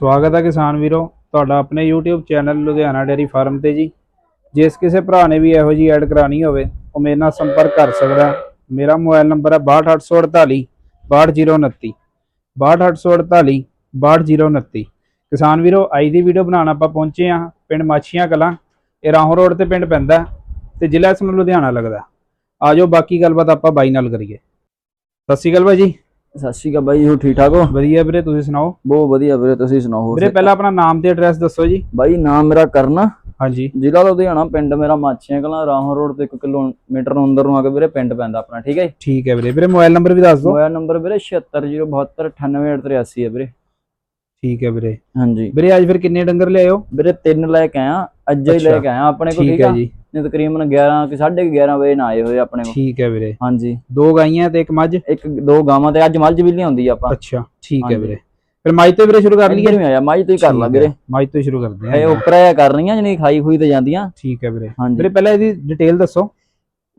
ਸਵਾਗਤ ਹੈ ਕਿਸਾਨ ਵੀਰੋ, ਤੁਹਾਡਾ ਆਪਣੇ YouTube channel Ludhiana dairy farm ਤੇ ਜੀ। ਜਿਸ ਕਿਸੇ ਭਰਾ ਨੇ ਵੀ ਇਹੋ ਜੀ ਐਡ ਕਰਾਣੀ ਹੋਵੇ, ਉਹ ਮੇਰੇ ਨਾਲ ਸੰਪਰਕ ਕਰ ਸਕਦਾ। ਮੇਰਾ ਮੋਬਾਈਲ ਨੰਬਰ ਹੈ 62848 62029 62848 62029 ਕਿਸਾਨ ਵੀਰੋ, ਅੱਜ ਦੀ ਵੀਡੀਓ ਬਣਾਉਣ ਆਪਾਂ ਪਹੁੰਚੇ ਹਾਂ ਪਿੰਡ ਮਾਛੀਆਂ ਕਲਾਂ। ਇਹ ਰਾਹੋਂ ਰੋਡ ਤੇ ਪਿੰਡ ਪੈਂਦਾ ਹੈ ਤੇ ਜ਼ਿਲ੍ਹਾ ਇਸ ਨੂੰ ਲੁਧਿਆਣਾ ਲੱਗਦਾ। ਆਜੋ ਬਾਕੀ ਗੱਲਬਾਤ ਆਪਾਂ ਬਾਈ ਨਾਲ ਕਰੀਏ। ਸਤਿ ਸ਼੍ਰੀ ਅਕਾਲ ਭਾਈ ਜੀ। ਸਤਿ ਸ਼੍ਰੀ ਅਕਾਲ ਬਾਈ ਹੋ ਠੀਕ ਠਾਕ ਹੋ? ਵਧੀਆ ਵੀਰੇ ਤੁਸੀਂ ਸੁਣਾਓ? ਬਹੁਤ ਵਧੀਆ ਵੀਰੇ ਤੁਸੀਂ ਸੁਣਾਓ ਹੋਰ ਵੀਰੇ ਪਹਿਲਾਂ ਆਪਣਾ ਨਾਮ ਤੇ ਐਡਰੈਸ ਦੱਸੋ ਜੀ। ਬਾਈ ਨਾਮ ਮੇਰਾ ਕਰਨ। ਹਾਂਜੀ। ਜ਼ਿਲ੍ਹਾ ਲੁਧਿਆਣਾ ਪਿੰਡ ਮੇਰਾ ਮਾਛੀਆਂ ਕਲਾਂ ਰਾਹੋਂ ਰੋਡ ਤੇ 1 ਕਿਲੋਮੀਟਰ ਅੰਦਰ ਨੂੰ ਆ ਕੇ ਵੀਰੇ ਪਿੰਡ ਪੈਂਦਾ ਆਪਣਾ ਠੀਕ ਹੈ ਜੀ? ਠੀਕ ਹੈ ਵੀਰੇ। ਵੀਰੇ ਮੋਬਾਈਲ ਨੰਬਰ ਵੀ ਦੱਸ ਦਿਓ। ਮੋਬਾਈਲ ਨੰਬਰ ਵੀਰੇ 7607289883 ਹੈ ਵੀਰੇ। ਠੀਕ ਹੈ ਵੀਰੇ। ਹਾਂਜੀ। ਵੀਰੇ ਅੱਜ ਫਿਰ ਕਿੰਨੇ ਡੰਗਰ ਲਿਆਇਓ? ਵੀਰੇ ਤਿੰਨ ਲੈ ਕੇ ਆਇਆ ਅੱਜ ਹੀ ਲੈ। ਕੇ ਆਇਆ ਆਪਣੇ ਕੋਲ ਠੀਕ ਹੈ ਜੀ। ਨੇ ਤਕਰੀਬਨ 11 ਕਿ 11:30 ਵਜੇ ਨਾ ਆਏ ਹੋਏ ਆਪਣੇ ਕੋਲ। ਠੀਕ ਹੈ ਵੀਰੇ। ਹਾਂਜੀ। ਦੋ ਗਾਈਆਂ ਤੇ ਇੱਕ ਮੱਝ? ਇੱਕ ਦੋ ਗਾਵਾਂ ਤੇ ਅੱਜ ਮੱਝ ਵੀ ਲਿਆਉਂਦੀ ਆ ਆਪਾਂ। ਅੱਛਾ ਠੀਕ ਹੈ। ਵੀਰੇ। ਫਿਰ ਮੱਝ ਤੋਂ ਵੀਰੇ ਸ਼ੁਰੂ ਕਰ ਲਈਏ? ਵੀ ਆਇਆ ਮੱਝ ਤੋਂ ਹੀ ਕਰ ਲਾ ਵੀਰੇ। ਮੱਝ ਤੋਂ ਹੀ ਸ਼ੁਰੂ ਕਰਦੇ ਇਹ ਹਾਂ ਉੱਪਰ ਆਇਆ ਕਰ ਰਹੀਆਂ ਜਣੀ ਖਾਈ ਖੂਈ ਤੇ ਜਾਂਦੀਆਂ। ਠੀਕ ਹੈ ਵੀਰੇ। ਵੀਰੇ ਪਹਿਲਾਂ ਇਹਦੀ ਡਿਟੇਲ ਦੱਸੋ।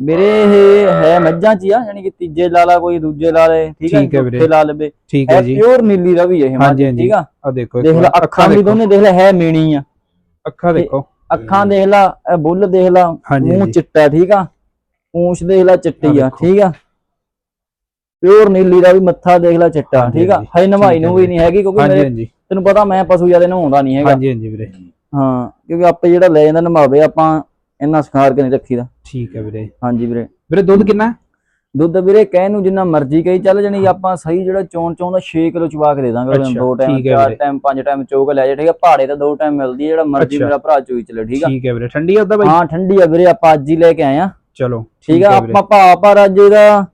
ਵੀਰੇ ਇਹ ਹੈ ਮੱਝਾਂ ਚ ਆ ਯਾਨੀ ਕਿ ਤੀਜੇ ਲਾ ਲਾ ਕੋਈ ਦੂਜੇ ਲਾ ਲੇ ਠੀਕ ਹੈ। ਚੌਥੇ ਲਾ ਲਵੇ। ਠੀਕ ਹੈ ਜੀ। ਪਿਓਰ ਨੀਲੀ ਰਵੀ ਇਹ ਮੱਝ। ਠੀਕ ਆ। ਆ ਦੇਖੋ ਦੇਖ ਲੈ ਅੱਖਾਂ ਵੀ ਦੋਨੇ ਦੇਖ ਲੈ ਹੈ ਮੀਣੀ ਆ। ਅੱਖਾਂ ਦੇਖੋ। ਅੱਖਾਂ ਦੇਖ ਲੈ ਇਹ ਬੁੱਲ ਦੇਖ ਲੈ ਹਾਂਜੀ ਮੂੰਹ ਹਾਂਜੀ। ਚਿੱਟਾ ਠੀਕ ਆ? ਪੂੰਛ ਦੇਖ ਲੈ ਚਿੱਟੀ ਆ ਦੇਖੋ। ਠੀਕ ਆ? ਪਿਓਰ ਨੀਲੀ ਦਾ ਵੀ ਮੱਥਾ ਦੇਖ ਲੈ ਚਿੱਟਾ ਹਾਂਜੀ, ਠੀਕ ਆ? ਹਾਂਜੀ। ਹਜੇ ਨਵਾਈ ਠੀਕ ਨੂੰ ਵੀ ਨਹੀਂ ਹੈਗੀ ਕਿਉਂਕਿ ਹਾਂਜੀ ਮੇਰੇ ਹਾਂਜੀ। ਤੈਨੂੰ ਪਤਾ ਮੈਂ ਪਸ਼ੂ ਜ਼ਿਆਦਾ ਨਹਾਉਂਦਾ ਨਹੀਂ ਹੈਗਾ। ਹਾਂਜੀ ਹਾਂਜੀ ਵੀਰੇ। ਹਾਂ ਕਿਉਂਕਿ ਆਪੇ ਜਿਹੜਾ ਲੈ ਜਾਂਦਾ ਨਮਾਵੇ ਆਪਾਂ ਇੰਨਾ ਸਿਖਾਰ ਕੇ ਨਹੀਂ ਰੱਖੀਦਾ। ਠੀਕ ਹੈ ਵੀਰੇ। ਹਾਂਜੀ ਵੀਰੇ। ਵੀਰੇ ਦੁੱਧ ਕਿੰਨਾ ਹੈ? ਦੁੱਧ ਵੀਰੇ ਕਹਿਣ ਨੂੰ ਜਿੰਨਾ ਮਰਜ਼ੀ ਕਹੀ ਚੱਲ ਜਾਣੀ ਆਪਾਂ ਸਹੀ ਜਿਹੜਾ ਚੋਣ ਚੋਂ ਦਾ 6 ਕਿਲੋ ਚਵਾ ਕੇ ਦੇ ਦਾਂਗੇ ਉਹਨੂੰ ਦੋ ਟਾਈਮ ਚਾਰ। ਟਾਈਮ ਪੰਜ ਟਾਈਮ ਚੋਕ ਲੈ ਜਾ ਠੀਕ ਹੈ? ਪਹਾੜੇ ਤਾਂ ਦੋ ਟਾਈਮ ਮਿਲਦੀ ਹੈ ਜਿਹੜਾ ਮਰਜ਼ੀ। ਮੇਰਾ ਭਰਾ ਚੋਈ ਚਲੇ ਠੀਕ ਆ? ਠੀਕ ਹੈ ਵੀਰੇ। ਠੰਡੀ ਆ ਉਹਦਾ ਬਾਈ? ਹਾਂ ਠੰਡੀ ਆ ਵੀਰੇ ਆਪਾਂ ਅੱਜ ਹੀ ਲੈ ਕੇ ਆਏ ਆ। ਚਲੋ ਠੀਕ ਆ ਆਪਾਂ ਭਾ ਪਰ ਅੱਜ ਇਹਦਾ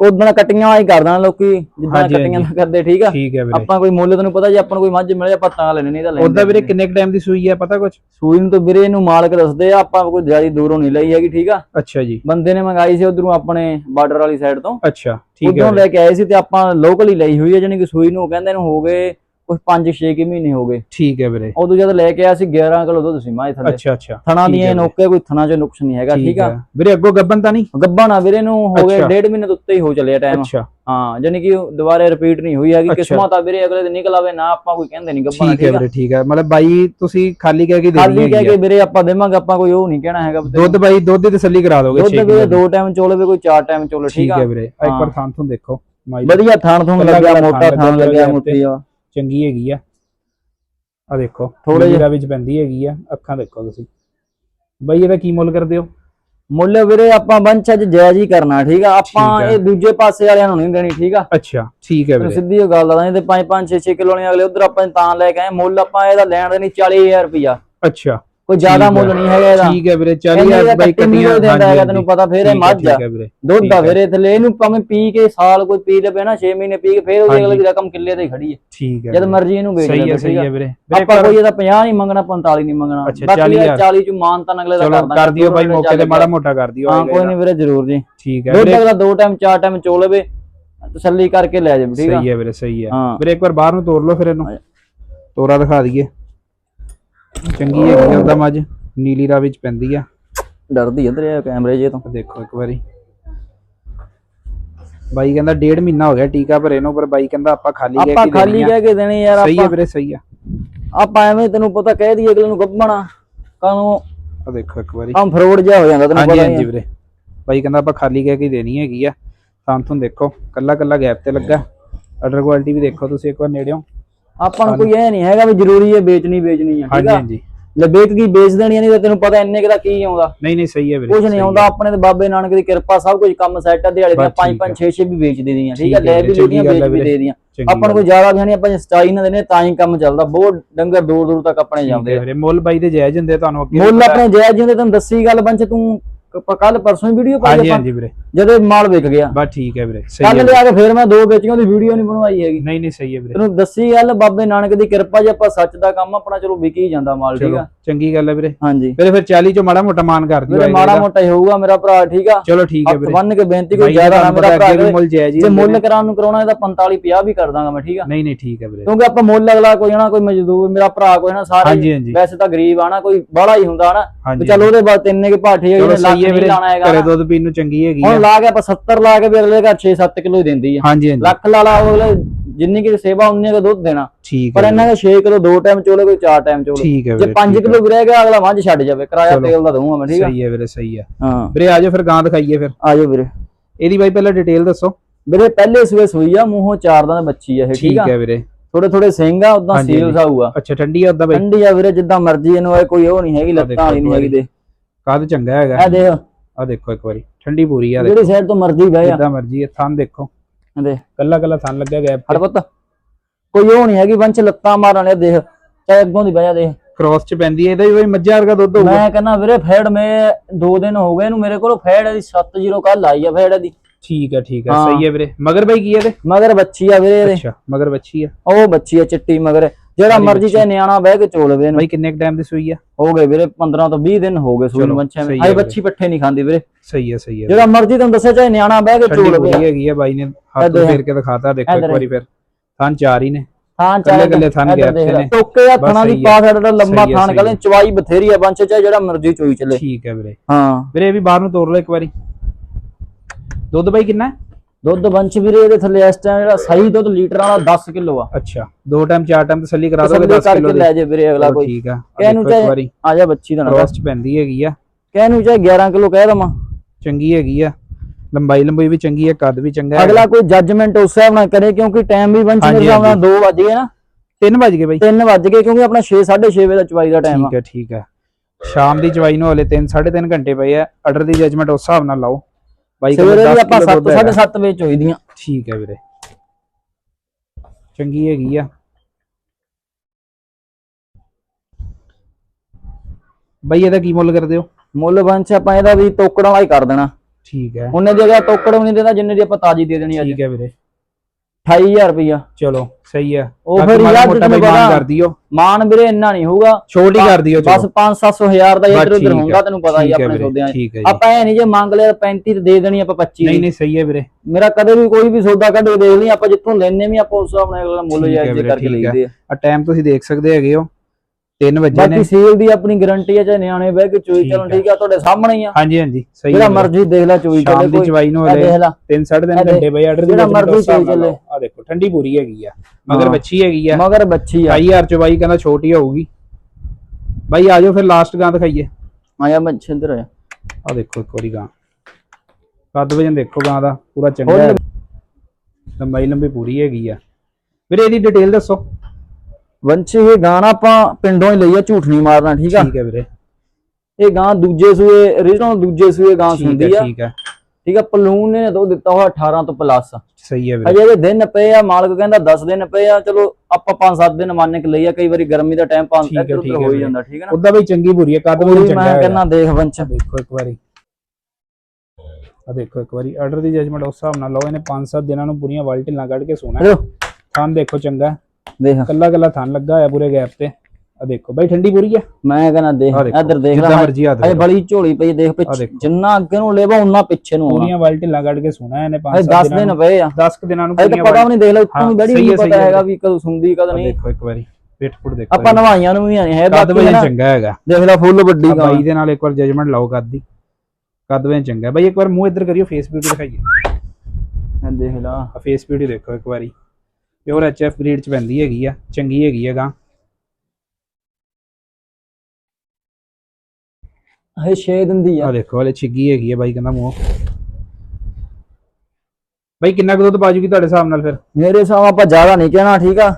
ਉਦੋਂ ਕਟੀਆਂ ਹੀ ਕਰ ਦਾਂ ਲੋਕੀ ਜਿੱਦਾਂ ਕਟੀਆਂ। ਦਾ ਕਰਦੇ ਠੀਕ ਆ? ਠੀਕ ਹੈ ਵੀਰੇ। ਆਪਾਂ ਕੋਈ ਮੁੱਲ ਤੈਨੂੰ ਪਤਾ ਜੇ ਆਪਾਂ ਨੂੰ ਕੋਈ ਮੱਝ ਮਿਲੇ ਆਪਾਂ ਤਾਂ ਲੈਣੇ ਨਹੀਂ ਤਾਂ ਲੈਣੇ ਉਹਦਾ ਵੀਰੇ ਕਿੰਨੇ ਕ ਟਾਈਮ ਦੀ ਸੂਈ ਹੈ ਪਤਾ ਕੁਛ? ਸੂਈ ਨੂੰ ਤਾਂ ਵੀਰੇ ਇਹਨੂੰ ਮਾਲਕ ਦੱਸਦੇ ਆ ਆਪਾਂ ਕੋਈ ਜ਼ਿਆਦਾ ਦੂਰੋਂ ਨਹੀਂ ਲਈ ਹੈਗੀ ਠੀਕ ਆ? ਅੱਛਾ ਜੀ। ਬੰਦੇ ਨੇ ਮੰਗਾਈ ਸੀ ਉਧਰੋਂ ਆਪਣੇ ਬਾਰਡਰ ਵਾਲੀ ਸਾਈਡ ਤੋਂ। ਅੱਛਾ ਠੀਕ ਹੈ ਉਧਰੋਂ ਲੈ ਕੇ ਆਏ ਸੀ ਤੇ ਆਪਾਂ ਲੋਕਲ ਹੀ ਲਈ ਹੋਈ ਹੈ ਜਾਨੀ ਕਿ ਸੂਈ ਨੂੰ ਕਹਿੰਦੇ ਨੂੰ ਹੋ ਗਏ ਕੁਝ 5-6 ਕਿ ਮਹੀਨੇ ਹੋ ਗਏ। ਠੀਕ ਹੈ ਵੀਰੇ। ਉਦੋਂ ਜਦ ਲੈ ਕੇ ਆਇਆ ਸੀ 11 ਕਿਲੋ ਦੁੱਧ ਸੀ ਮਾਈ ਥੱਲੇ। ਅੱਛਾ ਅੱਛਾ। ਥਣਾ ਦੀਆਂ ਨੋਕੇ ਕੋਈ ਥਣਾ ਚ ਨੁਕਸ ਨਹੀਂ ਹੈਗਾ ਠੀਕ ਆ। ਵੀਰੇ ਅੱਗੋਂ ਗੱਬਨ ਤਾਂ ਨਹੀਂ? ਗੱਬਾਂ ਨਾ ਵੀਰੇ ਨੂੰ ਹੋ ਗਏ। ਡੇਢ ਮਹੀਨੇ ਤੋਂ ਉੱਤੇ ਹੀ ਹੋ ਚੱਲਿਆ ਟਾਈਮ ਅੱਛਾ। ਹਾਂ ਜਾਨੀ ਕਿ ਦੁਬਾਰਾ ਰਿਪੀਟ ਨਹੀਂ ਹੋਈ ਹੈਗੀ। ਕਿਸਮਤ ਆ ਵੀਰੇ ਅਗਲੇ ਦਿਨ ਨਿਕਲ ਆਵੇ ਨਾ ਆਪਾਂ ਕੋਈ ਕਹਿੰਦੇ ਨਹੀਂ ਗੱਬਾਂ ਠੀਕ ਹੈ ਆ? ਵੀਰੇ ਠੀਕ ਹੈ। ਮਤਲਬ ਬਾਈ ਤੁਸੀਂ ਖਾਲੀ ਕਹਿ ਕੇ ਦੇ ਖਾਲੀ ਕਹਿ ਕੇ ਆ। ਵੀਰੇ ਆਪਾਂ ਦੇਵਾਂਗੇ ਆਪਾਂ ਕੋਈ ਉਹ ਨਹੀਂ ਕਹਿਣਾ ਹੈਗਾ ਦੁੱਧ ਬਾਈ ਦੁੱਧ ਦੀ ਤਸੱਲੀ ਕਰਾ ਦੋਗੇ ਦੁੱਧ ਵੀਰੇ ਦੋ ਟਾਈਮ ਚੋਲਵੇ ਕੋਈ ਚਾਰ ਟਾਈਮ ਚੋਲੇ ਠੀਕ ਆ? ਹੈ ਵੀਰੇ। ਇੱਕ ਵਾਰ। ਥਾਂ ਤੋਂ ਦੇਖੋ ਵਧੀਆ ਥੂਣ ਕੱਲਾ ਲੱਗਿਆ ਮੋਟਾ ਥਾਣ ਲੱਗਿਆ ਮੋਟੀ ਆ ਚੰਗੀ ਹੈਗੀ ਆ। ਆ ਦੇਖੋ ਥੋੜ੍ਹਾ ਜਿਹਾ- ਵਿੱਚ ਪੈਂਦੀ ਹੈਗੀ ਆ ਅੱਖਾਂ ਦੇਖੋ ਤੁਸੀਂ। ਬਾਈ ਇਹਦਾ ਕੀ ਮੁੱਲ ਕਰਦੇ ਹੋ? ਮੁੱਲ ਵੀਰੇ ਆਪਾਂ ਬੰਛ ਅੱਜ ਜਾਇਜ਼ ਹੀ ਕਰਨਾ ਠੀਕ ਆ? ਆਪਾਂ। ਇਹ ਦੂਜੇ ਪਾਸੇ ਵਾਲਿਆਂ ਨੂੰ ਨਹੀਂ ਦੇਣੀ ਠੀਕ ਆ? ਅੱਛਾ ਠੀਕ ਹੈ ਵੀਰੇ। ਸਿੱਧੀ ਉਹ ਗੱਲ ਆਦਾ ਤੇ 5 5 6 6 ਕਿਲੋ ਨੇ ਅਗਲੇ ਉਧਰ ਆਪਾਂ ਤਾਂ ਲੈ ਕੇ ਆਏ ਮੁੱਲ ਆਪਾਂ ਇਹਦਾ ਲੈਣ ਦੇ ਨਹੀਂ 40000 ਰੁਪਿਆ ਅੱਛਾ। ਕੋਈ ਜ਼ਿਆਦਾ ਮੁੱਲ। ਨਹੀਂ ਹੈਗਾ ਇਹਦਾ। ਠੀਕ ਹੈ ਵੀਰੇ ਇੰਨੇ 40000 ਦਾ ਬਾਈ ਕੱਟੀਆਂ ਦਿੰਦਾ ਹੈਗਾ ਤੈਨੂੰ ਪਤਾ ਫਿਰ ਇਹ ਮੱਝ ਆ। ਦੁੱਧ ਹੈ। ਵੀਰੇ ਥੱਲੇ ਇਹਨੂੰ ਭਾਵੇਂ ਪੀ ਕੇ ਸਾਲ ਕੋਈ ਪੀ ਲਵੇ ਨਾ 6 ਮਹੀਨੇ ਪੀ ਕੇ ਫਿਰ ਉਹਦੀ। ਅਗਲੇ ਦੀ ਰਕਮ ਕਿੱਲੇ ਤੇ ਖੜੀ ਹੈ ਠੀਕ ਹੈ ਜਦ। ਮਰਜ਼ੀ ਇਹਨੂੰ ਵੇਚ ਲੈ ਸਹੀ ਹੈ ਵੀਰੇ। ਆਪਾਂ ਕੋਈ ਇਹਦਾ 50 ਨਹੀਂ ਮੰਗਣਾ 45 ਨਹੀਂ ਮੰਗਣਾ। ਬਾਕੀ 40,000 ਇਹ 40 ਚ ਮਾਨ ਤਾਂ ਅਗਲੇ ਦਾ ਕਰਦਾ। ਕਰ ਦਿਓ ਬਾਈ ਮੌਕੇ ਤੇ ਮਾੜਾ ਮੋਟਾ ਕਰ ਦਿਓ ਹਾਂ ਕੋਈ ਨਹੀਂ ਵੀਰੇ ਜ਼ਰੂਰ ਜੀ। ਠੀਕ ਹੈ ਦੁੱਧ ਅਗਲਾ ਦੋ ਟਾਈਮ ਚਾਰ ਟਾਈਮ ਚੋ ਲਵੇ ਤਸੱਲੀ ਕਰਕੇ ਲੈ ਜਾਵੇ ਠੀਕ ਸਹੀ ਹੈ ਵੀਰੇ ਸਹੀ ਹੈ। ਵੀਰੇ ਇੱਕ ਵਾਰ ਬਾਹਰ ਨੂੰ ਤੋੜ ਲਓ ਫਿਰ ਇਹਨੂੰ। ਤੋਰਾ ਦਿਖਾ ਦਈਏ। ਚੰਗੀ ਆ ਉਹਦਾ ਮੱਝ ਨੀਲੀ ਰਾ ਵਿੱਚ ਪੈਂਦੀ ਆ। ਡਰਦੀ ਇੱਧਰ ਇਹ ਕੈਮਰੇ ਜੇ ਤੋਂ। ਦੇਖੋ ਇੱਕ ਵਾਰੀ। ਬਾਈ ਕਹਿੰਦਾ ਡੇਢ ਮਹੀਨਾ ਹੋ ਗਿਆ ਟੀਕਾ ਭਰੇ ਨੂੰ ਪਰ ਬਾਈ ਕਹਿੰਦਾ ਆਪਾਂ ਖਾਲੀ ਕਹਿ ਆਪਾਂ ਕੇ ਖਾਲੀ ਦੇਣੀ ਆ। ਕਹਿ ਕੇ ਦੇਣੀ ਯਾਰ ਸਹੀ ਹੈ ਆਪਾਂ ਵੀਰੇ ਸਹੀ ਆ। ਆਪਾਂ ਐਵੇਂ ਤੈਨੂੰ ਪਤਾ ਕਹਿ ਦਈਏ ਅਗਲੇ ਨੂੰ ਗੱਭਣਾ। ਕਾਨੂੰ ਆ ਦੇਖੋ ਇੱਕ ਵਾਰੀ। ਕੰਮ ਫਰੋਡ ਜਿਹਾ ਹੋ ਜਾਂਦਾ ਤੈਨੂੰ ਪਤਾ ਹਾਂਜੀ ਹੀ ਵੀਰੇ। ਬਾਈ ਕਹਿੰਦਾ ਆਪਾਂ ਖਾਲੀ ਕਹਿ ਕੇ ਦੇਣੀ ਹੈਗੀ ਆ। ਤਾਂ ਤੁਹਾਨੂੰ ਦੇਖੋ ਕੱਲਾ ਕੱਲਾ ਗੈਪ ਤੇ ਲੱਗਾ। ਆਰਡਰ ਕੁਆਲਿਟੀ ਵੀ ਦੇਖੋ ਤੁਸੀਂ ਇੱਕ ਵਾਰ ਨੇੜਿਓਂ। ਆ। ਆਪਾਂ ਨੂੰ ਕੋਈ ਇਹ ਨਹੀਂ ਹੈਗਾ ਵੀ ਜ਼ਰੂਰੀ ਹੈ ਵੇਚਣੀ ਵੇਚਣੀ ਆ ਠੀਕ ਹਾਂਜੀ ਆ ਹਾਂਜੀ ਲੈ ਵੇਚ ਕੀ ਵੇਚ ਦੇਣੀ ਨਹੀਂ ਤਾਂ ਤੈਨੂੰ ਪਤਾ ਇੰਨੇ ਕੁ ਦਾ ਕੀ ਆਉਂਦਾ ਨਹੀਂ ਨਹੀਂ ਸਹੀ ਹੈ ਵੀਰੇ ਕੁਝ ਨਹੀਂ। ਆਉਂਦਾ ਆਪਣੇ ਤੇ ਬਾਬੇ ਨਾਨਕ ਦੀ ਕਿਰਪਾ ਸਭ ਕੁਝ ਕੰਮ ਸੈੱਟ ਆ ਦਿਹਾੜੀ ਦੀਆਂ ਬਸ ਪੰਜ ਠੀਕ ਪੰਜ ਆ। 6 6 ਵੀ ਵੇਚ ਦੇ ਦੀਆਂ ਠੀਕ ਆ ਹੈ ਲੈ ਵੀ ਗੱਲ ਵੇਚ ਵੀ। ਦੇ ਦੀਆਂ ਆਪਾਂ ਨੂੰ ਕੋਈ ਜ਼ਿਆਦਾ ਨਹੀਂ ਆਪਾਂ ਸਟਾਈ ਨਾ ਦੇਣੇ ਤਾਂ ਹੀ ਕੰਮ ਚੱਲਦਾ ਬਹੁਤ ਡੰਗਰ ਦੂਰ ਦੂਰ ਤੱਕ ਆਪਣੇ ਜਾਂਦੇ ਵੀਰੇ ਮੁੱਲ ਬਾਈ ਦੇ ਜਾਇਜ਼ ਹੁੰਦੇ ਤੁਹਾਨੂੰ ਅੱਗੇ ਮੁੱਲ ਆਪਣੇ ਜਾਇਜ਼ ਜਿਉਂਦੇ ਤੈਨੂੰ ਦੱਸੀ ਗੱਲ ਬੰਚ ਤੂੰ ਕੱਲ ਪਰਸੋਂ ਵੀਡੀਓ ਪਾਈ ਹਾਂਜੀ ਹਾਂਜੀ ਵੀਰੇ। ਜਦੋਂ ਮਾਲ ਵਿਕ ਗਿਆ। ਬਸ ਠੀਕ ਹੈ ਵੀਰੇ ਸਹੀ ਕੱਲ ਲਿਆ ਕੇ ਫੇਰ ਮੈਂ ਦੋ ਵੇਚੀਆਂ ਉਹਦੀ ਵੀਡੀਓ ਨਹੀਂ ਬਣਵਾਈ ਹੈਗੀ। ਨਹੀਂ ਨਹੀਂ ਸਹੀ ਹੈ ਵੀਰੇ। ਤੈਨੂੰ ਦੱਸੀ ਗੱਲ ਬਾਬੇ ਨਾਨਕ ਦੀ ਕਿਰਪਾ ਜੇ ਆਪਾਂ ਸੱਚ ਦਾ ਕੰਮ ਆਪਣਾ ਚਲੋ ਵਿਕੀ ਜਾਂਦਾ ਮਾਲ ਠੀਕ ਆ? ਚੰਗੀ ਗੱਲ ਹੈ ਵੀਰੇ। ਹਾਂਜੀ। ਵੀਰੇ ਫਿਰ 40 ਚੋਂ ਮਾੜਾ ਮੋਟਾ ਮਾਨ ਕਰ ਦਿਓ ਮਾੜਾ। ਮੋਟਾ ਹੀ ਹੋਊਗਾ ਮੇਰਾ ਭਰਾ ਠੀਕ ਆ? ਚਲੋ ਠੀਕ ਹੈ ਵੀਰੇ। ਬੰਨ ਕੇ ਬੇਨਤੀ ਕੋਈ ਜ਼ਿਆਦਾ ਨਾ ਮੇਰਾ ਭਰਾ। ਮੁੱਲ ਜਾਇਜ਼ ਜੇ ਮੁੱਲ ਨੇ। ਕਰਾਉਣ ਨੂੰ ਕਰਾਉਣਾ ਇਹਦਾ 45 50 ਵੀ ਕਰ ਦਾਂਗਾ ਮੈਂ ਠੀਕ ਆ? ਨਹੀਂ ਨਹੀਂ ਠੀਕ ਹੈ ਵੀਰੇ। ਕਿਉਂਕਿ ਆਪਾਂ ਮੁੱਲ ਅਗਲਾ ਕੋਈ ਨਾ ਕੋਈ ਮਜ਼ਦੂਰ ਮੇਰਾ ਭਰਾ ਕੋਈ ਨਾ ਸਾਰੇ ਵੈਸੇ ਤਾਂ ਗਰੀਬ ਆਣਾ ਕੋਈ ਬਾਹਲਾ ਹੀ ਹੁੰਦਾ ਨਾ। ਹਾਂਜੀ ਚਲ ਉਹਦੇ ਬਾਅਦ ਤਿੰਨੇ ਕੇ ਚਲੋ ਜਿਹੜੇ ਲੱਖ ਨਹੀਂ ਲਾਣਾ ਹੈਗਾ ਘਰੇ। ਦੁੱਧ ਪੀਣ ਨੂੰ ਚੰਗੀ ਹੈਗੀ ਹੁਣ ਲਾ ਕੇ ਆਪਾਂ 70 ਲਾ ਕੇ ਵੀ ਅਗਲੇ ਘਰ 6-7 ਕਿਲੋ ਹੀ ਦਿੰਦੀ ਆ। ਹਾਂਜੀ ਹਾਂਜੀ। ਲੱਖ ਲਾ ਲਾ ਅਗਲੇ ਜਿੰਨੀ ਕਿ ਸੇਵਾ ਉਨੀ ਕੁ ਦੁੱਧ ਦੇਣਾ। ਠੀਕ ਪਰ ਇਹਨਾਂ ਦਾ 6 ਕਿਲੋ ਦੋ ਟਾਈਮ ਚੋਲੇ ਕੋਈ ਚਾਰ ਟਾਈਮ ਚੋਲੇ। ਠੀਕ ਹੈ ਜੇ ਵੀਰੇ 5 ਠੀਕ ਹੈ। ਕਿਲੋ ਵੀ ਰਹਿ ਗਿਆ ਅਗਲਾ ਮੱਝ ਛੱਡ ਜਾਵੇ ਕਿਰਾਇਆ। ਤੇਲ ਦਾ ਦਊਂਗਾ ਮੈਂ ਠੀਕ ਆ? ਸਹੀ ਹੈ ਵੀਰੇ ਸਹੀ ਹੈ। ਹਾਂ। ਵੀਰੇ ਆਜੋ ਫਿਰ ਗਾਂ ਦਿਖਾਈਏ ਫਿਰ। ਆਜੋ ਵੀਰੇ। ਇਹਦੀ ਬਾਈ ਪਹਿਲਾਂ ਡਿਟੇਲ ਦੱਸੋ। ਵੀਰੇ ਪਹਿਲੇ ਸੂਏ ਸੂਈ ਆ ਮੂੰਹੋਂ ਚਾਰ ਦਾ ਬੱਚੀ ਆ ਇਹ ਠੀਕ ਠੀਕ ਆ? ਹੈ ਵੀਰੇ। ਥੋੜੇ ਥੋੜੇ ਸਿੰਘ ਆ ਉਦਾਂ ਹਾਂਜੀ, ਸੀਲ ਹਾਂਜੀ। ਸਾਊ ਆ। ਅੱਛਾ ਠੰਡੀ ਆ ਉਦਾਂ ਬਾਈ? ਠੰਡੀ ਆ ਵੀਰੇ ਜਿੱਦਾਂ ਮਰਜ਼ੀ ਇਹਨੂੰ ਇਹ ਕੋਈ ਉਹ ਨਹੀਂ ਹੈਗੀ ਲੱਤਾਂ ਵਾਲੀ ਨਹੀਂ ਹੈਗੀ ਦੇ ਕੱਦ ਚੰਗਾ ਹੈਗਾ? ਇਹ ਦੇਖ। ਆ ਦੇਖੋ ਇੱਕ ਵਾਰੀ। ਠੰਡੀ ਪੂਰੀ ਆ ਜਿਹੜੀ ਸਾਈਡ ਤੋਂ ਮਰਜ਼ੀ ਬਹਿ ਜਾ। ਜਿੱਦਾਂ ਮਰਜ਼ੀ ਹੈ ਥਣ ਦੇਖੋ। ਇਹ ਦੇਖ। ਕੱਲਾ ਕੱਲਾ ਥਣ ਲੱਗਿਆ ਗੈਪ ਹੜ ਪੁੱਤ ਕੋਈ ਉਹ ਨਹੀਂ ਹੈਗੀ ਬੰਚ ਲੱਤਾਂ ਮਾਰਨ ਵਾਲੇ ਦੇਖ। ਚਾਹੇ ਅੱਗੋਂ ਦੀ ਬਹਿ ਜਾ ਦੇਖ। ਕ੍ਰਾਸ ਚ ਪੈਂਦੀ ਹੈ ਇਹਦਾ ਵੀ ਬਾਈ ਮੱਝਾਂ ਵਰਗਾ ਦੁੱਧ ਹੋਊਗਾ। ਮੈਂ ਕਹਿੰਦਾ ਵੀਰੇ ਫੈੜ ਮੈਂ ਦੋ ਦਿਨ ਹੋ ਗਏ ਇਹਨੂੰ ਮੇਰੇ ਕੋਲ ਫੈੜ ਇਹਦੀ 70 ਕੱਲ ਆਈ ਆ ਫੈੜ ਇਹਦੀ। ਠੀਕ ਹੈ ਠੀਕ ਹੈ। ਹਾਂ। ਸਹੀ ਹੈ ਵੀਰੇ। ਮਗਰ ਬਾਈ ਕੀ ਹੈ ਇਹਦੇ? ਮਗਰ ਬੱਚੀ ਆ ਵੀਰੇ ਇਹਦੇ। ਅੱਛਾ ਮਗਰ ਬੱਚੀ ਆ। ਉਹ ਬੱਚੀ ਆ ਚਿੱਟੀ ਮਗਰ। ਜਿਹੜਾ ਮਰਜ਼ੀ। ਚਾਹੇ ਨਿਆਣਾ ਬਹਿ ਕੇ ਚੋਲਵੇ ਇਹਨੂੰ। ਬਾਈ ਕਿੰਨੇ ਕ ਟਾਈਮ ਦੀ ਸੂਈ ਆ? ਹੋ ਗਏ ਵੀਰੇ 15 ਤੋਂ 20 ਦਿਨ ਹੋ ਗਏ ਸੂਈ ਚਲੋ, ਬੱਚਿਆਂ ਸਹੀ ਵਿੱਚ ਹੈ ਅਜੇ ਵੀਰੇ। ਬੱਚੀ ਪੱਠੇ ਨਹੀਂ ਖਾਂਦੀ ਵੀਰੇ। ਸਹੀ ਹੈ ਸਹੀ ਹੈ। ਜਿਹੜਾ ਮਰਜ਼ੀ ਤੁਹਾਨੂੰ ਦੱਸਿਆ ਚਾਹੇ ਨਿਆਣਾ ਬਹਿ ਕੇ ਠੰਡੀ ਚੋਲਵੇ ਪੂਰੀ ਹੈਗੀ ਆ ਬਾਈ ਨੇ। ਹੱਥ ਇੱਧਰ ਫੇਰ ਕੇ ਦਿਖਾਤਾ ਦੇਖੋ। ਇੱਕ ਇੱਧਰ ਵਾਰੀ ਫਿਰ। ਥਣ ਚਾਰ ਹੀ ਨੇ। ਹਾਂ ਕੱਲੇ ਚਾਹੇ ਕੱਲੇ ਥਣ ਇੱਧਰ ਗੈਪ ਦੇਖ ਤੇ ਲੈ। ਨੇ। ਟੋਕੇ ਆ ਬਸ ਥਣਾ ਦੀ ਸਹੀ ਪਾ ਹੈ। ਸਾਡਾ ਸਹੀ ਥਾਣ ਸਹੀ ਕਹਿੰਦੇ। ਚਵਾਈ ਬਥੇਰੀ ਆ ਬੰਚ ਚਾਹੇ ਜਿਹੜਾ ਮਰਜ਼ੀ ਚੋਈ ਚੱਲੇ। ਠੀਕ ਹੈ ਵੀਰੇ। ਹਾਂ। ਵੀਰੇ ਇਹ ਵੀ ਬਾਹਰ ਨੂੰ ਤੋੜ ਲਓ ਇੱਕ ਵਾਰੀ। ਦੁੱਧ ਬਾਈ ਕਿੰਨਾ? ਦੁੱਧ ਬੰਚ ਵੀਰੇ ਇਹਦੇ ਥੱਲੇ ਇਸ ਟਾਈਮ ਜਿਹੜਾ ਸਹੀ ਦੁੱਧ ਲੀਟਰ ਵਾਲਾ 10 ਕਿਲੋ ਆ। ਅੱਛਾ ਦੋ ਟਾਈਮ ਚਾਰ ਟਾਈਮ ਤਸੱਲੀ ਕਰਾ ਦੋਗੇ ਤਸੱਲੀ 10 ਕਿਲੋ ਲੈ ਜੇ ਵੀਰੇ ਅਗਲਾ ਕੋਈ। ਠੀਕ ਆ ਆਹ ਕਹਿ ਨੂੰ ਦੇਖੋ ਇੱਕ ਚਾਹੇ- ਆ ਜਾ ਬੱਚੀ ਦਾ ਨਾ ਕ੍ਰਾਸ ਚ ਪੈਂਦੀ ਹੈਗੀ ਆ। ਕਹਿ ਨੂੰ ਚਾਹੇ 11 ਕਿਲੋ ਕਹਿ ਦਵਾਂ। ਚੰਗੀ ਹੈਗੀ ਆ। ਲੰਬਾਈ ਲੰਬਾਈ ਵੀ ਚੰਗੀ ਹੈ ਕੱਦ ਵੀ ਚੰਗਾ ਹੈ ਅਗਲਾ ਕੋਈ ਜੱਜਮੈਂਟ ਉਸ ਹਿਸਾਬ ਨਾਲ ਕਰੇ ਕਿਉਂਕਿ ਟਾਈਮ ਵੀ ਬੰਚ ਮੇਰੇ ਹਿਸਾਬ ਨਾਲ 2 ਵਜ ਗਏ ਨਾ। 3 ਵਜ ਗਏ ਬਾਈ। 3 ਵਜ ਗਏ ਕਿਉਂਕਿ ਆਪਣਾ 6 6:30 ਵਜੇ ਦਾ ਚਵਾਈ ਦਾ ਟਾਈਮ ਆ। ਠੀਕ ਹੈ ਠੀਕ ਹੈ ਸ਼ਾਮ ਦੀ ਚਵਾਈ ਨੂੰ ਹਲੇ 3 3.5 ਘੰਟੇ ਪਏ ਆ। ਆਰਡਰ ਦੀ ਜਜਮੈਂਟ ਉਸ ਹਿਸਾਬ ਨਾਲ ਲਾਓ। ਬਾਈ ਕੋਲ ਸਵੇਰੇ 10 ਵੀ ਆਪਾਂ ਕਿਲੋ 7 ਦੁੱਧ ਹੈਗਾ। 7:30 ਵਜੇ ਚੋਈ ਦੀਆਂ। ਠੀਕ ਹੈ ਵੀਰੇ। ਚੰਗੀ ਹੈਗੀ ਆ। ਬਾਈ ਇਹਦਾ ਕੀ ਮੁੱਲ ਕਰਦੇ ਹੋ? ਮੁੱਲ ਬੰਚ ਆਪਾਂ ਇਹਦਾ ਵੀ ਟੋਕੜ ਵਾਲਾ ਹੀ ਕਰ ਦੇਣਾ। ਠੀਕ ਹੈ। ਉਹਨੇ ਦੀ ਅਗਰ ਟੋਕੜ ਵੀ ਨਹੀਂ ਦੇਣਾ ਜਿੰਨੇ ਦੀ ਆਪਾਂ ਤਾਜੀ ਦੇ ਦੇਣੀ ਅੱਜ। ਠੀਕ ਹੈ ਵੀਰੇ। 28000 ਰੁਪਇਆ ਚਲੋ ਸਹੀ ਹੈ। ਉਹ ਬਾਕੀ ਫਿਰ ਮਾੜਾ ਯਾਰ ਮੋਟਾ ਤੈਨੂੰ ਬਾਈ ਮਾਨ ਪਤਾ- ਕਰ ਦਿਓ ਮਾਨ ਵੀਰੇ ਇੰਨਾ ਨਹੀਂ ਹੋਊਗਾ। ਛੋਟ ਹੀ ਕਰ ਦਿਓ ਬਸ ਚਲੋ। 5-700 ਹਜ਼ਾਰ ਦਾ ਬਸ ਇੱਧਰ ਉੱਧਰ ਠੀਕ ਹੁੰਦਾ ਹੈ, ਤੈਨੂੰ ਪਤਾ ਹੀ ਠੀਕ ਹੈ ਆਪਣੇ ਵੀਰੇ, ਸੌਦਿਆਂ 'ਚ। ਠੀਕ ਹੈ ਜੀ। ਆਪਾਂ ਐ ਨਹੀਂ ਜੇ ਮੰਗ ਲਿਆ 35 ਤੇ ਦੇ ਦੇਣੀ ਆਪਾਂ 25 ਨਹੀਂ ਨਹੀਂ ਸਹੀ ਹੈ ਵੀਰੇ। ਮੇਰਾ ਕਦੇ ਵੀ ਕੋਈ ਵੀ ਸੌਦਾ ਕੱਢ ਕੇ ਦੇਖ ਲਈ ਆਪਾਂ ਜਿੱਥੋਂ ਲੈਨੇ ਵੀ ਆਪਾਂ ਉਸ ਹਿਸਾਬ ਨਾਲ ਅਗਲਾ ਮੁੱਲ ਠੀਕ ਹੈ ਜਾਇਜ਼ ਵੀਰੇ, ਕਰਕੇ ਠੀਕ ਹੈ। ਲਈਦੇ ਆ। ਆ ਟਾਈਮ ਤੁਸੀਂ ਦੇਖ ਸਕਦੇ ਹੈਗੇ ਹੋ 3 ਵਜੇ ਨੇ। ਬਾਕੀ ਸੇਲ ਦੀ ਆਪਣੀ ਗਾਰੰਟੀ ਹੈ ਚਾਹੇ ਨਿਆਣੇ ਬਹਿ ਕੇ ਚੋਈ ਚੱਲਣ। ਠੀਕ ਆ ਤੁਹਾਡੇ ਸਾਹਮਣੇ ਹੀ ਆ। ਹਾਂਜੀ ਹਾਂਜੀ ਸਹੀ ਜਿਹੜਾ ਮਰਜ਼ੀ ਦੇਖ ਲੈ ਚੋਈ ਚੱਲੇ ਦੀ ਕੋਈ। ਚਵਾਈ ਨੂੰ ਹਲੇ ਦੇਖ ਲੈ। 3 3.5 ਇਹ ਘੰਟੇ ਪਏ ਆਰਡਰ ਦੀ ਜਿਹੜਾ ਮਰਜ਼ੀ ਨਾਲ ਚੱਲੇ। ਆ ਦੇਖੋ ਠੰਡੀ ਪੂਰੀ ਹੈਗੀ ਆ। ਮਗਰ। ਬੱਚੀ ਹੈਗੀ ਆ। ਮਗਰ ਬੱਚੀ ਆ। 28000 ਚਵਾਈ ਕਹਿੰਦਾ ਛੋਟੀ ਹੋਊਗੀ। ਬਾਈ ਆ ਜਾਓ ਫਿਰ ਲਾਸਟ ਗਾਂ ਦਿਖਾਈਏ। ਆਇਆ ਮੈਂ ਛਿੰਦਰ ਆ ਆ ਦੇਖੋ ਇੱਕ ਵਾਰੀ ਗਾਂ ਕੱਦ ਵਜਨ ਦੇਖੋ ਗਾਂ ਦਾ ਪੂਰਾ ਚੰਗਾ ਲੰਬਾਈ ਲੰਬੀ ਪੂਰੀ ਹੈਗੀ ਆ। ਵੀਰੇ ਇਹਦੀ ਡਿਟੇਲ ਦੱਸੋ। ਵੰਸ਼ੀ ਇਹ ਗਾਣਾ ਆਪਾਂ ਪਿੰਡੋਂ ਹੀ ਲਈ ਆ ਝੂਠ ਨਹੀਂ ਮਾਰਨਾ ਠੀਕ ਆ? ਠੀਕ ਹੈ ਵੀਰੇ। ਇਹ ਗਾਂ ਦੂਜੇ ਸੂਏ origignal ਦੂਜੇ ਸੂਏ ਗਾਂ ਸੁੰਦੀ ਆ ਠੀਕ ਹੈ ਠੀਕ ਆ ਪਲੂਨ ਨੇ ਦੋ ਦਿੱਤਾ ਹੋਇਆ 18 ਤੋਂ ਪਲੱਸ ਸਹੀ ਹੈ ਵੀਰੇ। ਅਜੇ ਇਹਦੇ ਦਿਨ ਪਏ ਆ ਮਾਲਕ ਕਹਿੰਦਾ 10 ਦਿਨ ਪਏ ਆ ਚਲੋ ਆਪਾਂ 5-7 ਦਿਨ ਮੰਨ ਕੇ ਲਈ ਆ ਕਈ ਵਾਰੀ ਗਰਮੀ ਦਾ ਟਾਈਮ 5 ਠੀਕ ਹੈ। ਜਾਂਦਾ ਠੀਕ ਹੈ ਨਾ? ਉਦਾਂ ਵੀ ਚੰਗੀ ਪੂਰੀ ਹੈ ਕੱਦ ਉਹੀ ਚੰਗਾ ਮੈਂ ਕਹਿੰਦਾ ਦੇਖ ਵੰਸ਼। ਦੇਖੋ ਇੱਕ ਵਾਰੀ। ਆ ਦੇਖੋ ਇੱਕ ਵਾਰੀ ਆਰਡਰ ਦੀ ਜਜਮੈਂਟ ਉਸ ਹਿਸਾਬ ਨਾਲ ਲਓ ਇਹਨੇ 5-7 ਦਿਨਾਂ ਨੂੰ ਪੂਰੀਆਂ ਵਾਲਟੀਆਂ ਕੱਢ ਕੇ ਸੋਣਾ। ਥਣ ਦੇਖੋ ਚੰਗਾ। ਦੇਖ। ਕੱਲਾ ਕੱਲਾ ਥਣ ਲੱਗਾ ਹੋਇਆ ਪੂਰੇ ਗੈਪ ਤੇ। ਆ ਦੇਖੋ ਬਾਈ ਠੰਡੀ ਪੂਰੀ ਆ? ਮੈਂ ਕਹਿੰਦਾ ਦੇਖ ਇੱਧਰ ਦੇਖ ਲੈ ਮਰਜ਼ੀ ਆ ਅਜੇ ਦੇਖੋ ਬੜੀ ਝੋਲੀ ਪਈ ਦੇਖ ਪਿੱਛੇ। ਜਿੰਨਾ ਅੱਗੇ ਨੂੰ ਲੈਵਾ ਉਨਾ ਪਿੱਛੇ ਨੂੰ ਪੂਰੀਆਂ ਵਾਲਟੀਆਂ ਕੱਢ ਕੇ ਸੋਣਾ ਇਹਨੇ ਅਜੇ 5-7 10 ਦਿਨ ਪਏ ਆ। 10 ਦਿਨਾਂ ਨੂੰ ਤਾਂ ਪੂਰੀਆਂ ਪਤਾ ਵੀ ਨਹੀਂ ਦੇਖ ਲੈ ਵੀ ਬੜੀ ਨਹੀਂ ਪਤਾ। ਹੈਗਾ ਵੀ ਕਦੋਂ ਸੁੰਦੀ ਕਦੋਂ ਨਹੀਂ। ਦੇਖੋ ਇੱਕ ਵਾਰੀ ਵੇਟ ਫੁੱਟ ਦੇਖੋ ਆਪਾਂ ਨਵਾਈਆਂ ਨੂੰ ਵੀ ਨਹੀਂ ਹੈ ਬਾਕੀ ਵਜਨ ਨਾ ਚੰਗਾ ਹੈਗਾ। ਦੇਖ ਲੈ ਫੁੱਲ ਵੱਡੀ ਬਾਈ ਦੇ ਨਾਲ ਇੱਕ ਵਾਰ ਜਜਮੈਂਟ ਲਾਓ ਕੱਦ ਦੀ। ਕੱਦ ਵਜਨ ਚੰਗਾ। ਬਾਈ ਇੱਕ ਵਾਰ ਮੂੰਹ ਇੱਧਰ ਕਰਿਓ ਫੇਸ ਬਿਊਟੀ ਦਿਖਾਈਏ। ਦੇਖ ਲਾ। ਫੇਸ ਬਿਊਟੀ ਦੇਖੋ ਇੱਕ ਵਾਰੀ। ਪਿਓਰ ਐਚਐਫ ਬਰੀਡ ਚ ਪੈਂਦੀ ਹੈਗੀ ਆ ਚੰਗੀ ਹੈਗੀ ਆ ਗਾਂ ਇਹ 6 ਦਿਨ ਦੀ ਆ। ਆ ਦੇਖੋ ਹਲੇ ਛਿੱਗੀ ਹੈਗੀ ਆ ਬਾਈ ਕਹਿੰਦਾ ਮੂੰਹ। ਬਾਈ ਕਿੰਨਾ ਕੁ ਦੁੱਧ ਬਾਜੂਗੀ ਤੁਹਾਡੇ ਹਿਸਾਬ ਨਾਲ ਫਿਰ? ਮੇਰੇ ਹਿਸਾਬ ਆਪਾਂ ਜ਼ਿਆਦਾ ਨਹੀਂ ਕਹਿਣਾ ਠੀਕ ਆ?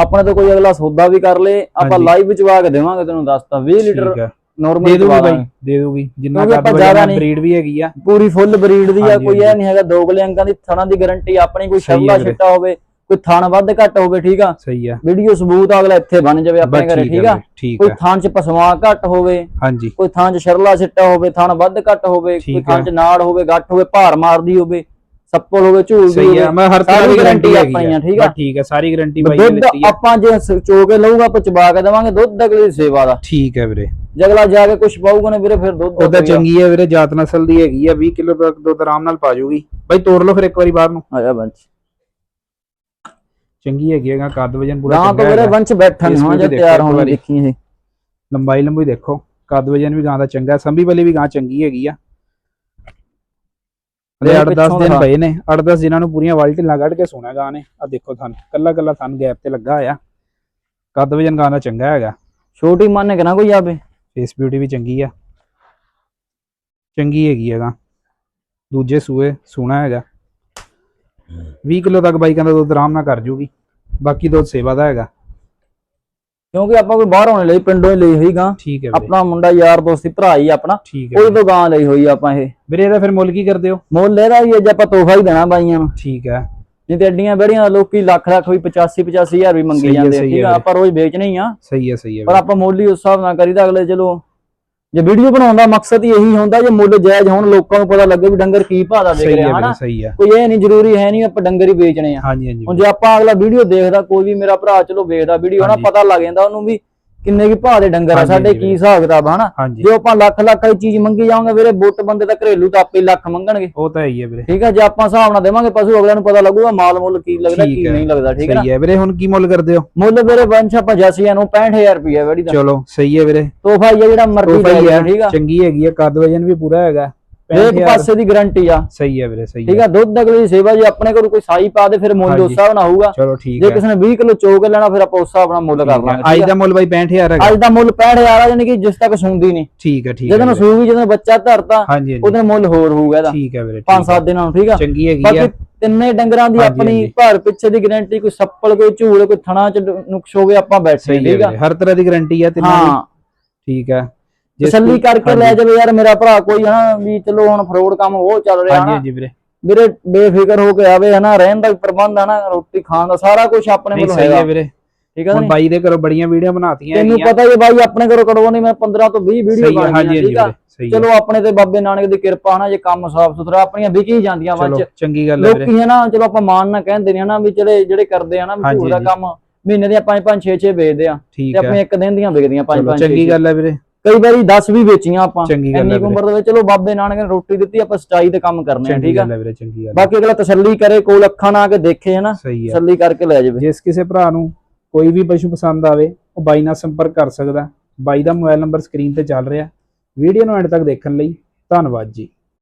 ਆਪਣੇ ਤੋਂ ਕੋਈ ਅਗਲਾ ਸੌਦਾ ਵੀ ਕਰ ਲੇ ਆਪਾਂ। ਲਾਈਵ ਵਿਚਵਾ ਕੇ ਦੇਵਾਂਗੇ ਤੈਨੂੰ ਦੱਸਤਾ 20 ਲੀਟਰ ਆ। ਦੇ ਨਾਰਮਲ ਦੂਗੀ ਬਾਈ ਦੇ ਦੂਗੀ ਜਿੰਨਾ ਆਪਾਂ ਜ਼ਿਆਦਾ ਨਹੀਂ- ਬਰੀਡ ਵੀ ਹੈਗੀ ਆ। ਪੂਰੀ ਫੁੱਲ ਬਰੀਡ ਦੀ ਆ ਕੋਈ ਇਹ। ਨਹੀਂ ਹੈਗਾ ਦੋਗਲੇ ਅੰਕਾਂ ਦੀ ਥਣਾ ਦੀ ਗਾਰੰਟੀ ਆਪਣੀ ਕੋਈ ਵੀਰੇ। ਛਿੱਟਾ ਹੋਵੇ ਕੋਈ ਥਣ ਵੱਧ ਘੱਟ ਹੋਵੇ ਠੀਕ ਆ? ਸਹੀ ਆ। ਵੀਡੀਓ ਸਬੂਤ ਅਗਲਾ ਇੱਥੇ ਬਣ ਜਾਵੇ ਆਪਣੇ ਘਰੇ ਠੀਕ ਆ ਕੋਈ ਆ। ਥਾਂ 'ਚ ਪਸਵਾ ਘੱਟ ਹੋਵੇ ਹਾਂਜੀ। ਕੋਈ ਥਾਂ 'ਚ ਸ਼ਰਲਾ ਛਿੱਟਾ ਹੋਵੇ ਥਣ ਵੱਧ ਘੱਟ ਹੋਵੇ ਕੋਈ ਠੀਕ ਥਾਂ ਆ। 'ਚ ਨਾੜ ਹੋਵੇ ਗੱਠ ਹੋਵੇ ਭਾਰ ਮਾਰਦੀ ਹੋਵੇ ਸੱਪਲ ਹੋਵੇ ਝੂਲਦੀ ਸਹੀ ਆ ਹੋਵੇ ਮੈਂ ਹਰ ਤਰ੍ਹਾਂ ਦੀ ਗਾਰੰਟੀ guarantee ਹੈਗੀ ਆਪਣੀ ਆ। ਆ, ਠੀਕ ਆ। ਠੀਕ ਆ ਸਾਰੀ ਗਾਰੰਟੀ ਬਾਈ ਦੁੱਧ ਲਿੱਤੀ ਆ। ਆਪਾਂ ਜੇ ਚੋ ਕੇ ਲਊਗਾ ਆਪਾਂ ਚਬਾ ਕੇ ਦੇਵਾਂਗੇ ਦੁੱਧ ਅਗਲੀ ਦੀ ਸੇਵਾ ਦਾ। ਠੀਕ ਹੈ ਵੀਰੇ। ਜੇ ਅਗਲਾ ਜਾ ਕੇ ਕੁਝ ਪਾਊਗਾ ਨਾ ਵੀਰੇ ਫਿਰ ਦੁੱਧ ਦਾ ਉਹਦਾ ਚੰਗੀ ਹੈ ਵੀਰੇ ਜਾਤ ਨਸਲ ਦੀ ਹੈਗੀ ਆ 20 ਕਿਲੋ ਤੱਕ ਦੁੱਧ ਆਰਾਮ ਨਾਲ ਪਾ ਜੂਗੀ। ਬਾਈ ਤੋੜ ਲਓ ਫਿਰ ਇੱਕ ਵਾਰੀ ਬਾਹਰ ਨੂੰ। ਆ ਜਾ ਬੰਚ ਚੰਗੀ ਹੈਗੀ ਹੈਗਾ ਕੱਦ ਵਜਨ ਪੂਰਾ ਗਾਂ ਹੈਗਾ। ਬੰਚ ਬੈਠਣ ਹਾਂ ਜੇ ਤਿਆਰ ਹੋਣ ਦੇਖੀ ਇਹ ਲੰਬਾਈ ਲੰਬੀ ਦੇਖੋ ਕੱਦ ਵਜਨ ਵੀ ਗਾਂ ਦਾ ਚੰਗਾ ਸੰਭੀ ਵਾਲੀ ਵੀ ਗਾਂ ਚੰਗੀ ਹੈਗੀ ਆ। ਇਹ 8-10 ਪਿੱਛੋਂ ਦਿਨ। ਪਏ ਨੇ 8-10 ਦਿਨਾਂ ਨੂੰ ਪੂਰੀਆਂ ਵਾਲਟੀਆਂ ਕੱਢ ਕੇ ਸੋਣਾ ਗਾਂ ਨੇ। ਆ ਦੇਖੋ ਥਣ ਕੱਲਾ ਕੱਲਾ ਥਣ ਗੈਪ ਤੇ ਲੱਗਾ ਹੋਇਆ। ਕੱਦ ਵਜਨ ਗਾਂ ਦਾ ਚੰਗਾ ਹੈਗਾ। ਛੋਟੀ ਮੰਨ ਕੇ ਨਾ ਕੋਈ ਆਵੇ ਫੇਸ ਬਿਊਟੀ ਵੀ ਚੰਗੀ ਆ। ਚੰਗੀ ਹੈਗੀ ਹੈਗਾ ਦੂਜੇ ਸੂਏ ਸੋਹਣਾ ਹੈਗਾ। 20 ਕਿਲੋ ਤੱਕ ਬਾਈਕਾਂ ਦਾ ਦੁੱਧ ਆਰਾਮ ਨਾਲ ਕਰ ਜੂਗੀ। ਬਾਕੀ ਦੁੱਧ ਸੇਵਾ ਦਾ ਹੈਗਾ। ਕਿਉਂਕਿ ਆਪਾਂ ਕੋਈ ਬਾਹਰ ਆਉਣੇ ਲਈ ਪਿੰਡੋਂ ਹੀ ਲਈ ਹੋਈ ਗਾਂ ਠੀਕ ਹੈ ਵੀਰੇ। ਆਪਣਾ ਮੁੰਡਾ ਯਾਰ ਦੋਸਤੀ ਭਰਾ ਹੀ ਆਪਣਾ। ਵੀਰੇ। ਤੋਂ ਗਾਂ ਲਈ ਹੋਈ ਆਪਾਂ ਇਹ। ਵੀਰੇ ਇਹਦਾ ਫਿਰ ਮੁੱਲ ਕੀ ਕਰਦੇ ਹੋ? ਮੁੱਲ ਇਹਦਾ ਵੀ ਅੱਜ ਆਪਾਂ ਤੋਹਫਾ ਹੀ ਦੇਣਾ ਬਾਈਆਂ ਨੂੰ। ਠੀਕ ਹੈ। ਨਹੀਂ ਤੇ ਐਡੀਆਂ ਬੜੀਆਂ ਲੋਕੀ ਲੱਖ ਲੱਖ ਵੀ 85 85000 ਵੀ ਮੰਗੀ ਜਾਂਦੇ ਠੀਕ ਆ ਆਪਾਂ ਰੋਜ਼ ਵੇਚਣੇ ਹੀ ਆ। ਸਹੀ ਹੈ ਸਹੀ ਹੈ ਪਰ ਆਪਾਂ ਮੁੱਲ ਹੀ ਉਸ ਹਿਸਾਬ ਨਾਲ ਕਰੀਦਾ ਅਗਲੇ ਚਲੋ ਜੇ ਵੀਡੀਓ ਬਣਾਉਣ ਦਾ ਮਕਸਦ ਹੀ ਇਹੀ ਹੁੰਦਾ ਜੇ ਮੁੱਲ ਜਾਇਜ਼ ਹੋਣ ਲੋਕਾਂ ਨੂੰ ਪਤਾ ਲੱਗੇ ਵੀ ਡੰਗਰ ਕੀ ਭਾਅ ਦਾ ਵਿਕ ਸਹੀ ਹੈ ਰਿਹਾ ਵੀਰੇ ਹਨਾ? ਸਹੀ ਹੈ। ਕੋਈ ਇਹ ਨਹੀਂ ਜ਼ਰੂਰੀ ਹੈ ਨਹੀਂ ਆਪਾਂ ਡੰਗਰ ਹੀ ਵੇਚਣੇ ਆ। ਹਾਂਜੀ ਹਾਂਜੀ ਹੁਣ ਜੇ ਆਪਾਂ ਅਗਲਾ ਵੀਡੀਓ ਦੇਖਦਾ ਕੋਈ ਵੀ ਮੇਰਾ ਭਰਾ ਚਲੋ ਵੇਖਦਾ ਵੀਡੀਓ ਨਾ ਹਾਂਜੀ। ਪਤਾ ਲੱਗ ਜਾਂਦਾ ਉਹਨੂੰ ਵੀ ਕਿੰਨੇ ਕੀ ਭਾਅ ਦੇ ਡੰਗਰ ਆ ਸਾਡੇ ਕੀ ਹਿਸਾਬ ਕਿਤਾਬ ਆ ਹਨਾ? ਜੇ ਆਪਾਂ ਲੱਖ ਲੱਖ ਵਾਲੀ ਚੀਜ਼ ਮੰਗੀ ਜਾਵਾਂਗੇ ਵੀਰੇ ਬੁੱਟ ਬੰਦੇ ਤਾਂ ਘਰੇਲੂ ਤਾਂ ਆਪੇ ਲੱਖ ਮੰਗਣਗੇ। ਉਹ ਤਾਂ ਹੈ ਹੀ ਹੈ ਵੀਰੇ। ਠੀਕ ਹੈ ਜੇ ਆਪਾਂ ਹਿਸਾਬ ਨਾਲ ਦੇਵਾਂਗੇ ਪਸ਼ੂ ਅਗਲਿਆਂ ਨੂੰ ਪਤਾ ਲੱਗੂਗਾ ਮਾਲ ਮੁੱਲ ਕੀ ਲੱਗਦਾ ਕੀ। ਨਹੀਂ ਲੱਗਦਾ ਠੀਕ ਹੈ ਸਹੀ ਹੈ ਵੀਰੇ ਹੁਣ ਕੀ ਮੁੱਲ ਕਰਦੇ ਹੋ? ਮੁੱਲ ਵੀਰੇ ਵੰਸ਼ ਆਪਾਂ ਜਾਸੀਆਂ ਨੂੰ 65000 ਰੁਪਏ ਵੜੀ ਦਾ। ਚਲੋ ਸਹੀ ਹੈ ਵੀਰੇ। ਤੋਹਫਾ ਹੀ ਆ ਜਿਹੜਾ ਮਰਜ਼ੀ ਦੇ ਠੀਕ ਆ? ਚੰਗੀ ਹੈਗੀ ਹੈ ਕੱਦ ਵਜਨ ਵੀ ਪੂਰਾ ਹੈਗਾ। ਇੱਕ 65,000 ਪਾਸੇ ਦੀ ਗਾਰੰਟੀ ਆ। ਸਹੀ ਹੈ ਵੀਰੇ ਸਹੀ ਠੀਕ ਆ ਦੁੱਧ ਅਗਲੇ ਦੀ ਸੇਵਾ ਜੇ ਆਪਣੇ ਕੋਲ ਕੋਈ ਸਾਈ ਪਾ ਦੇ ਫਿਰ ਮੁੱਲ ਉਸ। ਹਿਸਾਬ ਨਾਲ ਹੋਊਗਾ। ਚਲੋ ਠੀਕ ਜੇ ਹੈ। ਕਿਸੇ ਨੇ 20 ਕਿਲੋ ਚੋਕ ਲੈਣਾ ਫਿਰ ਆਪਾਂ ਉਸ ਹਿਸਾਬ ਨਾਲ ਮੁੱਲ ਕਰ। ਲਾਂਗੇ ਅੱਜ ਆ? ਦਾ ਮੁੱਲ ਬਾਈ 65000 ਹੈਗਾ। ਅੱਜ ਦਾ ਮੁੱਲ 65000 ਆ ਯਾਨੀ ਕਿ ਜਿਸ ਤੱਕ ਸੁਣਦੀ ਨਹੀਂ। ਠੀਕ ਹੈ ਠੀਕ ਹੈ ਜਦੋਂ। ਸੂਗੀ ਜਦੋਂ ਬੱਚਾ ਧਰਤਾ ਉਹਦੇ ਮੁੱਲ ਹੋਰ ਹੋਊਗਾ ਇਹਦਾ। ਠੀਕ ਹੈ ਵੀਰੇ ਪੰਜ ਠੀਕ ਹੈ। ਸੱਤ ਦਿਨਾਂ ਨੂੰ ਠੀਕ ਆ? ਚੰਗੀ ਹੈਗੀ ਆ। ਬਾਕੀ ਤਿੰਨੇ ਡੰਗਰਾਂ ਦੀ ਆਪਣੀ। ਘਰ ਪਿੱਛੇ ਦੀ ਗਾਰੰਟੀ ਕੋਈ ਸੱਪਲ ਕੋਈ ਝੂੜ ਕੋਈ ਥਣਾ ਚ ਨੁਕਸ ਹੋਵੇ ਆਪਾਂ ਬੈਠੇ ਠੀਕ ਆ? ਹਰ ਤਰ੍ਹਾਂ ਦੀ ਗਾਰੰਟੀ ਹੈ ਤਿੰਨਾਂ ਦੀ। ਠੀਕ ਜੇ ਤਸੱਲੀ ਕਰਕੇ ਲੈ ਜਾਵੇ ਯਾਰ ਮੇਰਾ ਭਰਾ ਕੋਈ ਹਨਾ ਵੀ ਚਲੋ ਹੁਣ ਫਰੋਡ ਕੰਮ ਉਹ ਚੱਲ ਰਿਹਾ ਹਾਂਜੀ ਹਨਾ। ਹਾਂਜੀ ਵੀਰੇ। ਵੀਰੇ ਬੇਫਿਕਰ ਹੋ ਕੇ ਆਵੇ ਹਨਾ ਰਹਿਣ ਦਾ ਪ੍ਰਬੰਧ ਹਨਾ ਰੋਟੀ ਖਾਣ ਦਾ ਸਾਰਾ ਕੁਝ ਆਪਣੇ ਨਹੀਂ ਕੋਲ ਹੈ ਹੈਗਾ। ਵੀਰੇ। ਠੀਕ ਹੈ ਨਾ? ਬਾਈ ਦੇ ਘਰੋਂ ਬੜੀਆਂ ਵੀਡੀਓ ਬਣਾਤੀਆਂ ਤੈਨੂੰ ਪਤਾ ਹੀ ਹੈ ਬਾਈ ਆਪਣੇ ਘਰੋਂ ਕਢਵਾਉਣੀ ਮੈਂ 15 ਤੋਂ 20 ਵੀਡੀਓ ਹੈ ਬਣਾਈਆਂ ਠੀਕ ਆ? ਹੈ। ਚਲੋ ਆਪਣੇ ਤੇ ਬਾਬੇ ਨਾਨਕ ਦੀ ਕਿਰਪਾ ਹਨਾ ਜੇ ਕੰਮ ਸਾਫ਼ ਸੁਥਰਾ ਆਪਣੀਆਂ ਵਿਕੀ ਜਾਂਦੀਆਂ ਵਿੱਚ ਚੰਗੀ ਗੱਲ ਹੈ ਵੀਰੇ। ਲੋਕੀ ਹਨਾ ਚਲੋ ਆਪਾਂ ਮਾਨ ਨਾ ਕਹਿੰਦੇ ਨੇ ਹਨਾ ਵੀ ਜਿਹੜੇ ਜਿਹੜੇ ਕਰਦੇ ਆ ਨਾ ਵੀ ਹਾਂਜੀ, ਝੂਠ ਦਾ। ਕੰਮ ਮਹੀਨੇ ਦੀਆਂ 5 5 6 6 ਵੇਚਦੇ ਆ ਤੇ ਹੈ। ਆਪਣੀ ਇੱਕ ਦਿਨ ਦੀਆਂ ਵਿਕਦੀਆਂ 5 ਚਲੋ 5 ਚੰਗੀ ਗੱਲ ਹੈ ਵੀਰੇ। ਕਈ ਵਾਰੀ 10 ਵੀ ਵੇਚੀਆਂ ਆਪਾਂ ਚੰਗੀ ਗੱਲ ਇੰਨੀ ਹੈ ਉਮਰ ਦੇ ਵਿੱਚ ਚਲੋ ਬਾਬੇ ਨਾਨਕ ਨੇ ਰੋਟੀ ਦਿੱਤੀ ਆਪਾਂ ਸਚਾਈ ਦੇ ਕੰਮ ਕਰਨੇ ਆ ਠੀਕ ਆ। ਬਾਕੀ ਅਗਲਾ ਤਸੱਲੀ ਕਰੇ ਕੋਲ ਅੱਖਾਂ ਨਾਲ ਆ ਕੇ ਦੇਖੇ ਹਨਾ ਤਸੱਲੀ ਕਰਕੇ ਲੈ ਜਾਵੇ। ਜਿਸ ਕਿਸੇ ਭਰਾ ਨੂੰ ਕੋਈ ਵੀ ਪਸ਼ੂ ਪਸੰਦ ਆਵੇ ਉਹ ਬਾਈ ਨਾਲ ਸੰਪਰਕ ਕਰ ਸਕਦਾ। ਬਾਈ ਦਾ ਮੋਬਾਈਲ ਨੰਬਰ ਸਕਰੀਨ ਤੇ ਚੱਲ ਰਿਹਾ। ਵੀਡੀਓ ਨੂੰ ਐਂਡ ਤੱਕ ਦੇਖਣ ਲਈ ਧੰਨਵਾਦ ਜੀ।